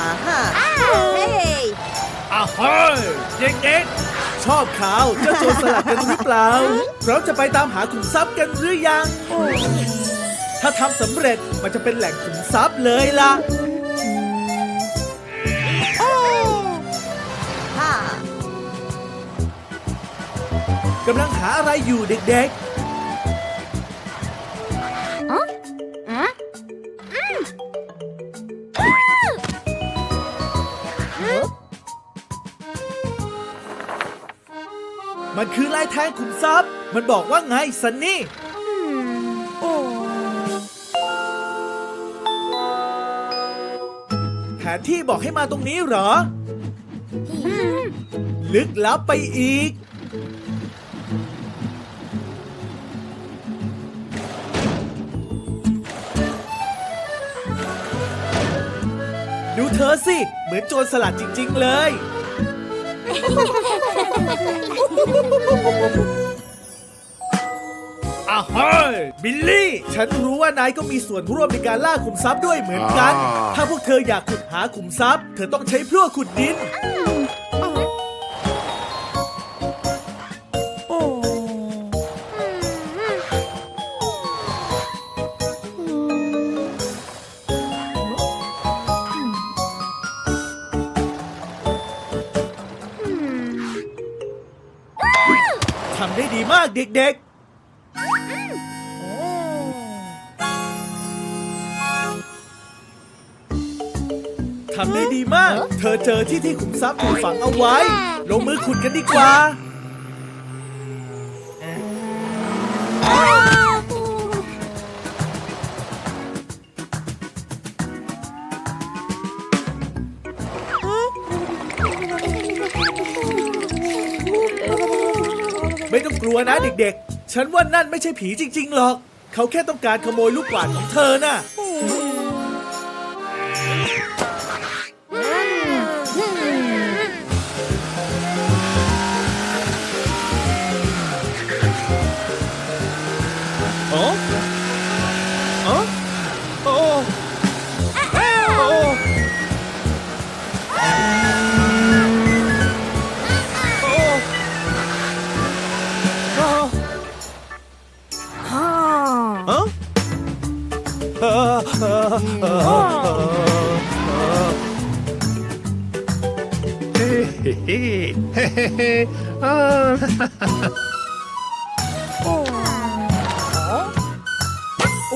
อ่าฮะเฮ้ยอ้าวเฮ้ยเด็กๆชอบข่าวเจ้าโจรสลัดกันหรือเปล่า เราจะไปตามหาขุมทรัพย์กันหรือยัง ถ้าทำสำเร็จมันจะเป็นแหล่งขุมทรัพย์เลยล่ะฮ่ากำลังหาอะไรอยู่เด็กๆ มันคือลายแทงขุมทรัพย์ มันบอกว่าไงซันนี่แผนที่บอกให้มาตรงนี้เหรอ ลึกลับไปอีก ดูเธอสิ เหมือนโจรสลัดจริง ๆ เลย อ้าวเฮ้ยบิลลี่ ฉันรู้ว่านายก็มีส่วนร่วมในการล่าขุมทรัพย์ด้วยเหมือนกัน อ่า ถ้าพวกเธออยากขุดหาขุมทรัพย์ เธอต้องใช้พลั่วขุดดิน เด็กๆทำได้ดีมาก เธอเจอที่ที่ขุมทรัพย์ถูกฝังเอาไว้ ลงมือขุดกันดีกว่า นะเด็กๆ ฉันว่านั่นไม่ใช่ผีจริงๆหรอก เขาแค่ต้องการขโมยลูกกวาดของเธอน่ะ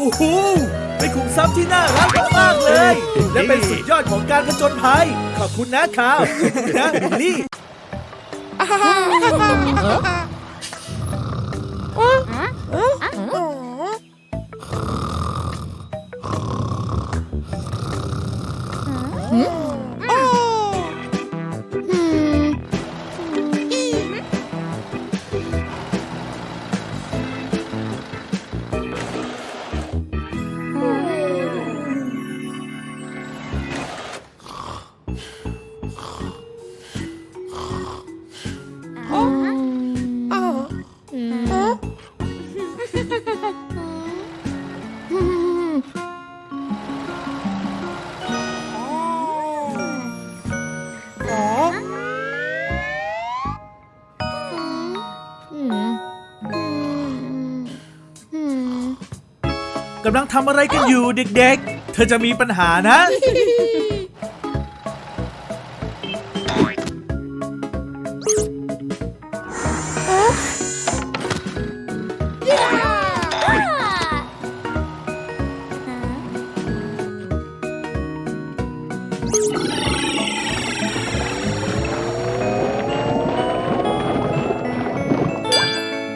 โอ้โหเป็นขุมทรัพย์ที่น่ารักมากๆเลย และเป็นสุดยอดของการผจญภัย ขอบคุณนะคาวขอบคุณนะบิลลี่กำลังทำอะไรกันอยู่เด็กๆ เธอจะมีปัญหานะ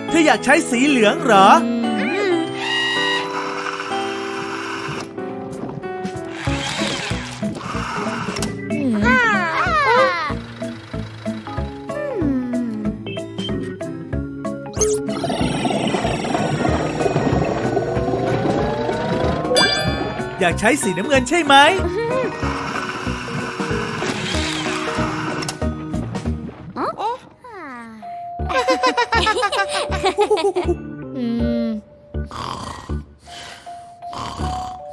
เธออยากใช้สีเหลืองเหรอ อยากใช้สีน้ำเงินใช่ไหม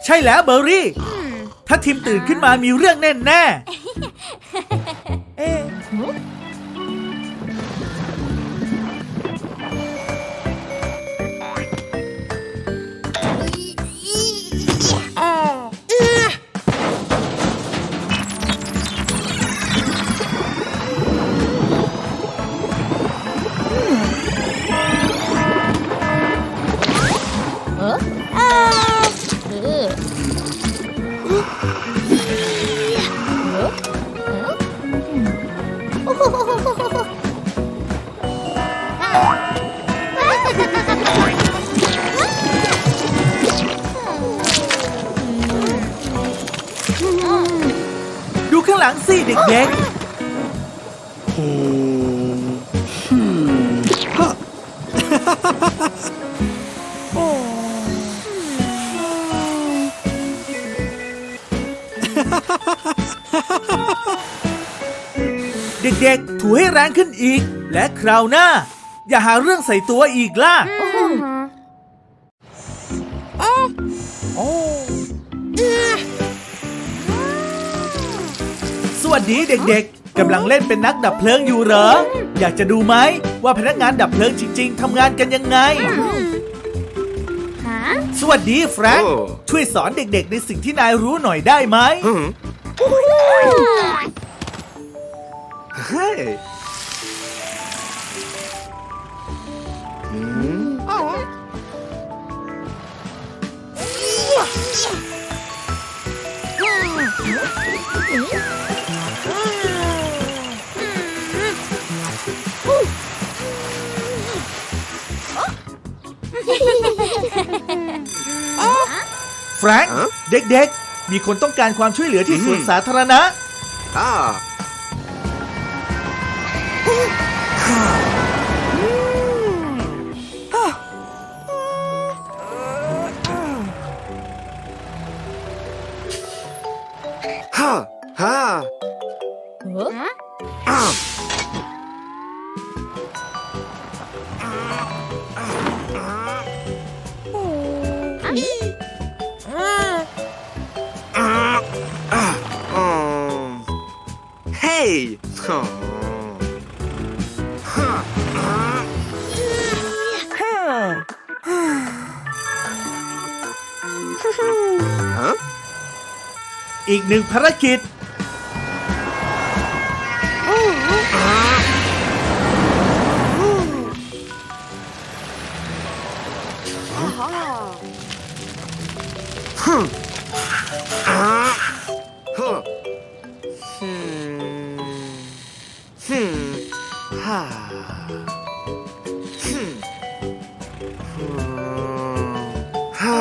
ใช่แล้วเบอร์รี่ ถ้าทีมตื่นขึ้นมามีเรื่องแน่แน่ๆ ลังสิเด็กๆเด็กๆ ถูให้แรงขึ้นอีก และคราวหน้า อย่าหาเรื่องใส่ตัวอีกล่ะ สวัสดีเด็กๆกำลังเล่นเป็นนักดับเพลิงอยู่เหรอ อยากจะดูไหมว่าพนักงานดับเพลิงจริง ๆทำงานกันยังไง สวัสดีแฟรงค์โอ้ช่วยสอนเด็ก ๆ ในสิ่งที่นายรู้หน่อยได้ไหมเฮ้ย แฟรงค์ฮะเด็กๆ มีคนต้องการความช่วยเหลือที่สวนอืมสาธารณะ อ่าฮ่า ยอ๋อฮ่าอ่าฮะอีกหนึ่งภารกิจาฮึมฮึมฮ่า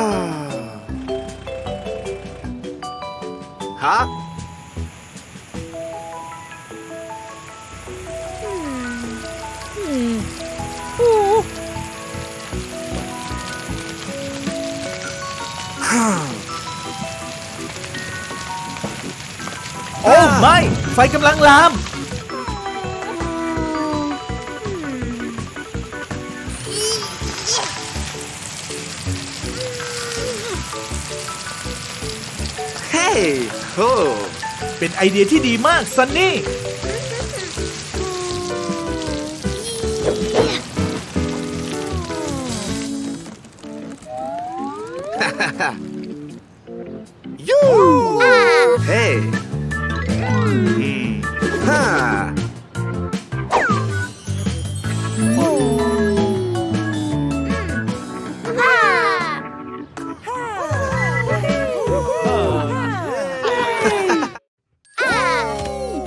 โอ้เป็นไอเดียที่ดีมากซันนี่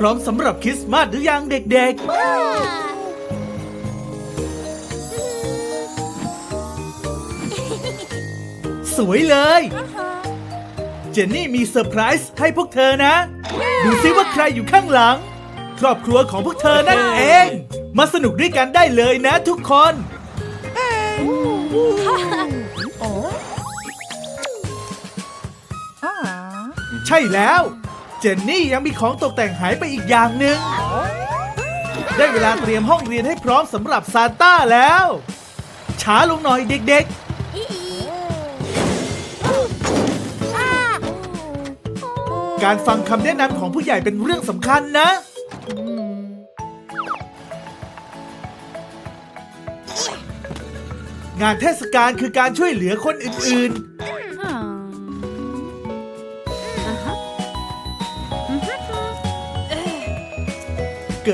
พร้อมสำหรับคริสต์มาสหรือยังเด็กๆ สวยเลย เจนนี่มีเซอร์ไพรส์ให้พวกเธอนะ ดูซิว่าใครอยู่ข้างหลัง ครอบครัวของพวกเธอนั่นเอง มาสนุกด้วยกันได้เลยนะทุกคนใช่แล้ว เจนนี่ยังมีของตกแต่งหายไปอีกอย่างหนึ่ง ได้เวลาเตรียมห้องเรียนให้พร้อมสำหรับซานต้าแล้ว ช้าลงหน่อยเด็กๆ การฟังคำแนะนำของผู้ใหญ่เป็นเรื่องสำคัญนะ งานเทศกาลคือการช่วยเหลือคนอื่นๆ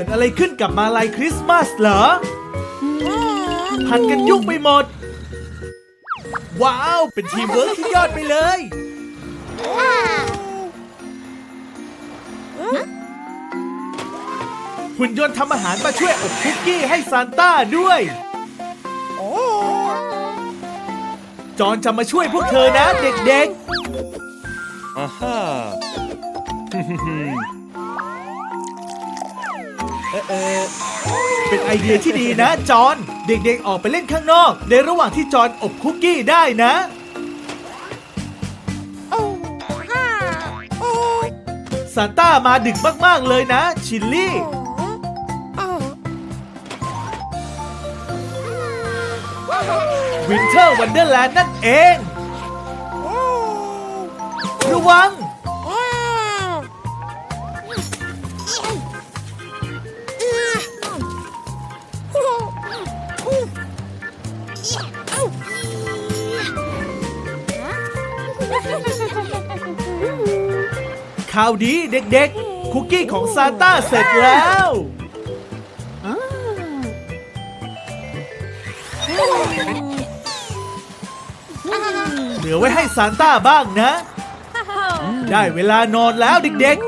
กิดอะไรขึ้นกับมาลายคริสต์มาสเหรอพันกันยุ่งไปหมด ว้าว เป็นทีมเวิร์กที่ยอดไปเลย หุ่นยนต์ทำอาหารมาช่วยอบคุกกี้ให้ซานต้าด้วยจอนจะมาช่วยพวกเธอนะเด็กๆอ่าฮ่า เป็นไอเดียที่ดีนะจอน เด็กๆออกไปเล่นข้างนอก ในระหว่างที่จอนอบคุกกี้ได้นะซานต้ามาดึกมากๆเลยนะ ชิลลี่วินเทอร์วันเดอร์แลนด์นั่นเอง ระวัง ข่าวดีเด็กๆ คุกกี้ของซานต้าเสร็จแล้วเหลือไว้ให้ซานต้าบ้างนะ ได้เวลานอนแล้วเด็กอื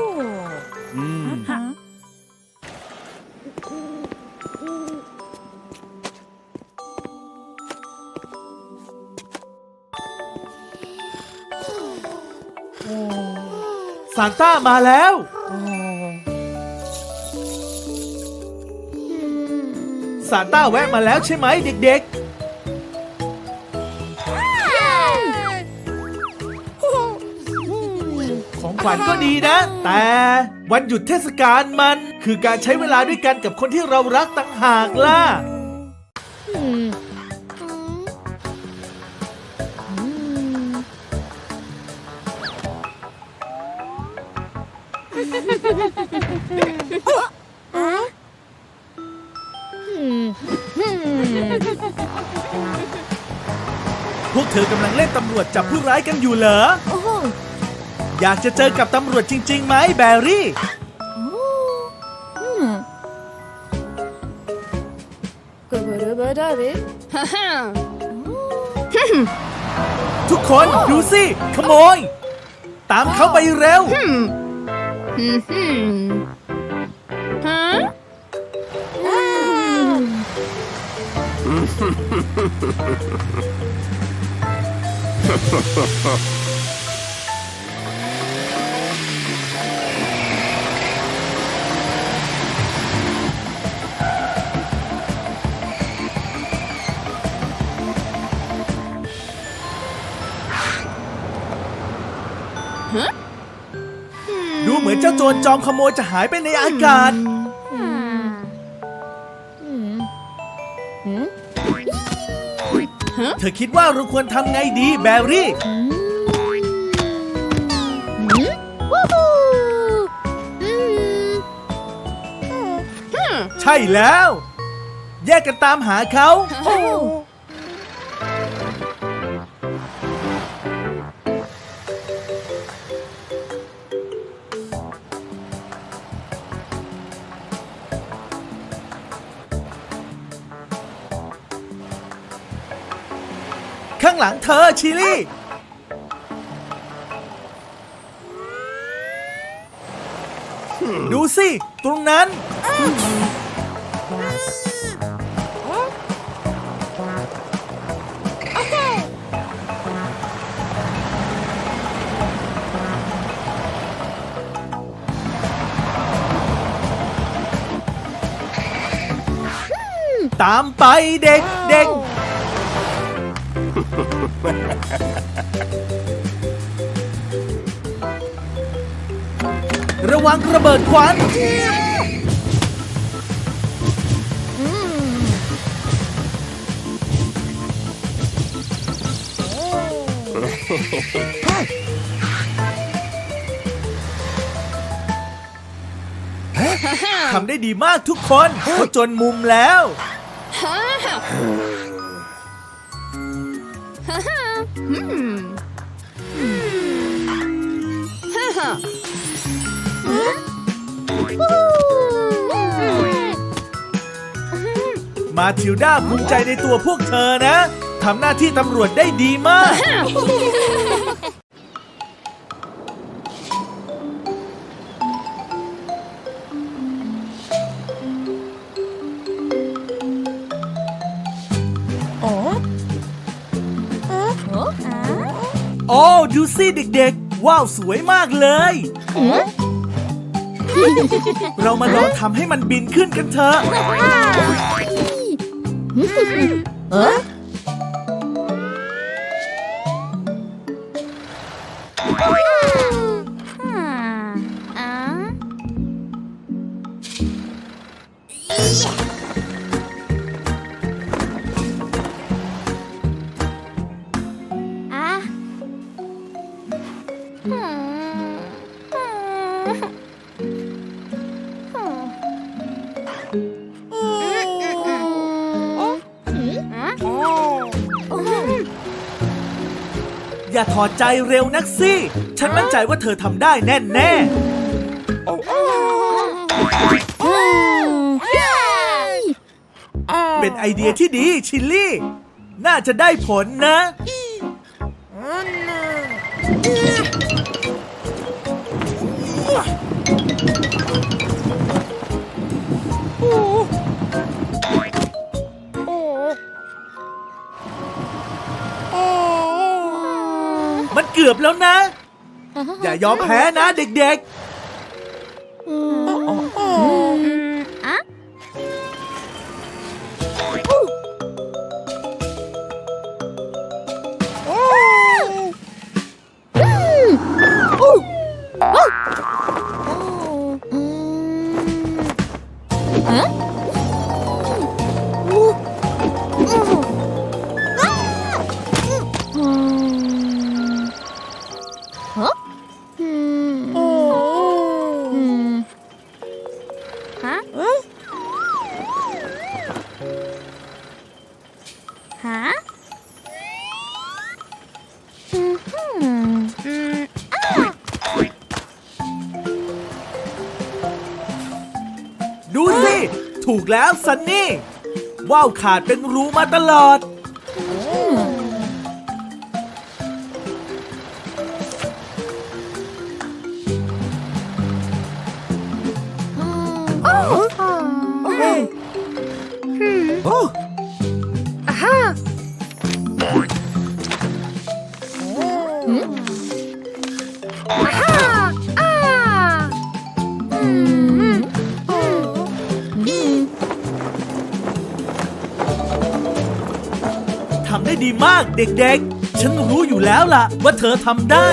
านต้ามาแล้ว ซานต้าแวะมาแล้วใช่ไหมเด็กๆ ของขวัญก็ดีนะ แต่วันหยุดเทศกาลมันคือการใช้เวลาด้วยกันกับคนที่เรารักต่างหากล่ะ วจจับผู้ร้ายกันอยู่เหรออยากจะเจอกับตำรวจจริงๆไหมแบรี่ทุกคนดูสิ ขโมย ตามเขาไปเร็ว ดูเหมือนเจ้าโจรจอมขโมยจะหายไปในอากาศ เธอคิดว่าเราควรทำไงดีแบรี่ ใช่แล้ว แยกกันตามหาเขา ข้างหลังเธอชิลลี่ ดูสิ ตรงนั้น ตามไปเด็กเด็ก ระวังระเบิดควันทำได้ดีมากทุกคนเขาจนมุมแล้ว มาทิวด้าภูมิใจในตัวพวกเธอนะ ทำหน้าที่ตำรวจได้ดีมาก โอ้ดูสิเด็กๆ ว้าวสวยมากเลย เรามาลองทำให้มันบินขึ้นกันเถอะอ อย่าถอดใจเร็วนักสิ ฉันมั่นใจว่าเธอทำได้แน่แน่เป็นไอเดียที่ดีชิลลี่ น่าจะได้ผลนะ อบแล้วนะ อย่ายอมแพ้นะเด็กๆ แล้วซันนี่ว่าวขาดเป็นรูมาตลอด เด็กๆ ฉันรู้อยู่แล้วล่ะว่าเธอทำได้